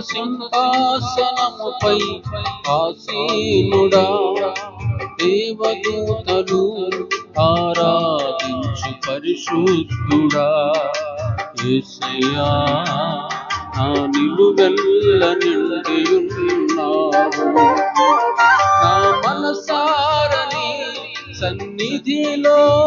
సింహాసనముపై ఆసీనుడా. దేవదూతలు ఆరాధించు పరిశుద్ధుడా. యేసయ్యా నా నిలువెల్ల నిండియున్నావు. నా మనసారని సన్నిధిలో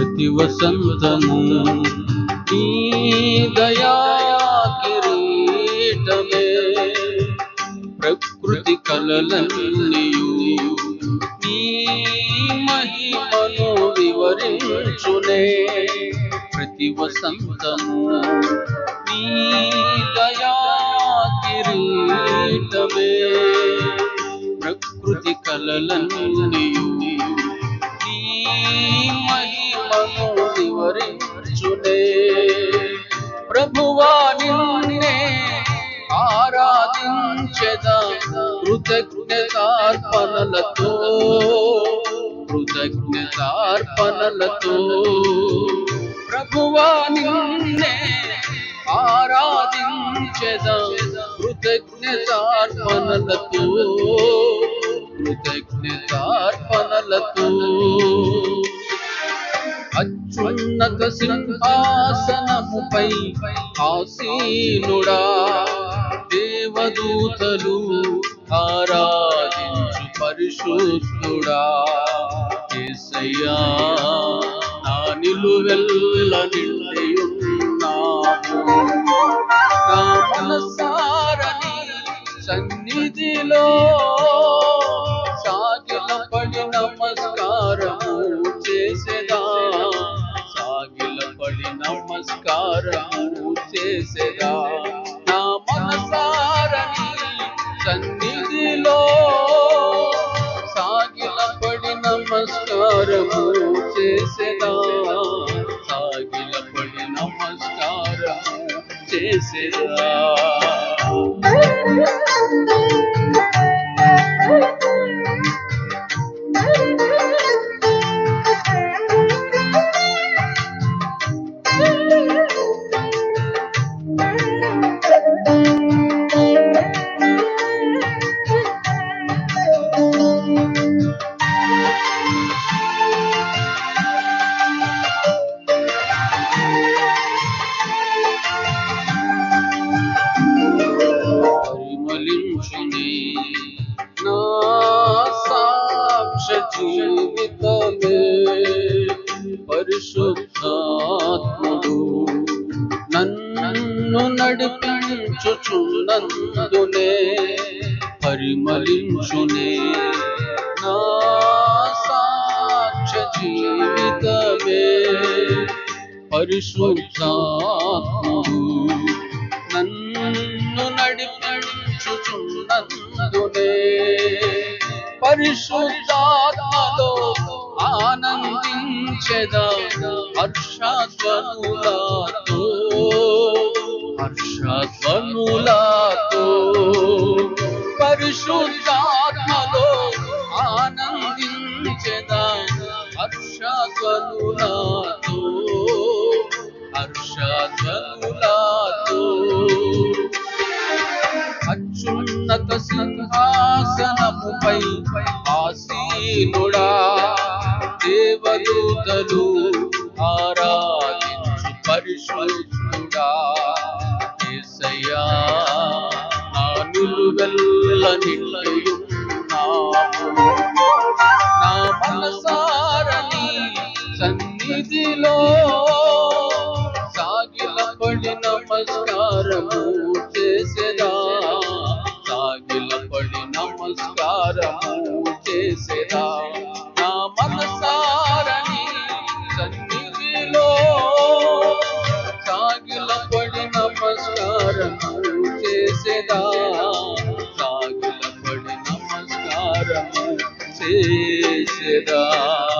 ప్రతి వసంతము నీ దయా కిరీటమే. ప్రకృతి కలలన్నీయు నీ మహిమను వివరించునే. ప్రతి వసంతము నీ దయా కిరీటమే. ప్రకృతి కలలన్నీయు ఆరాధించెద కృతజ్ఞతార్పణలతో కృతజ్ఞతార్పణలతో ప్రభువా నిన్నే ఆరాధించెద కృతజ్ఞతార్పణలతో కృతజ్ఞతార్పణలతో. అత్యున్నత సింహాసనముపై ఆసీనుడా దేవదూతలు ఆరాధించు పరిశుద్ధుడా. యేసయ్యా నా నిలువెల్ల నిండి నమస్కారము చేసేదా సాగిల పడి నమస్కారము చేసేదా నడిపించుచున్నందునే పరిమళించునే నా సాక్ష జీవితమే. పరిశుద్ధాత్ముడు నన్ను నడిపించుచున్నందునే పరిశుద్ధాత్మలో ఆనందించెదా హర్షధ్వనులతో హర్షధ్వనులతో పరిశుద్ధాత్మలో ఆనందించెద హర్షధ్వనులతో హర్షధ్వనులతో అత్యున్నత సింహాసనముపై ఆసీనుడ నిలువెల్ల నా మనసారని సన్నిధిలో సాగిలపడి నమస్కారము చేసేదా సాగిలపడి నమస్కారము చేసేదా నా మనసారని సన్నిధిలో సాగిలపడి నమస్కారము చేసేదా సాగిలపడి నమస్కారము చేసేదా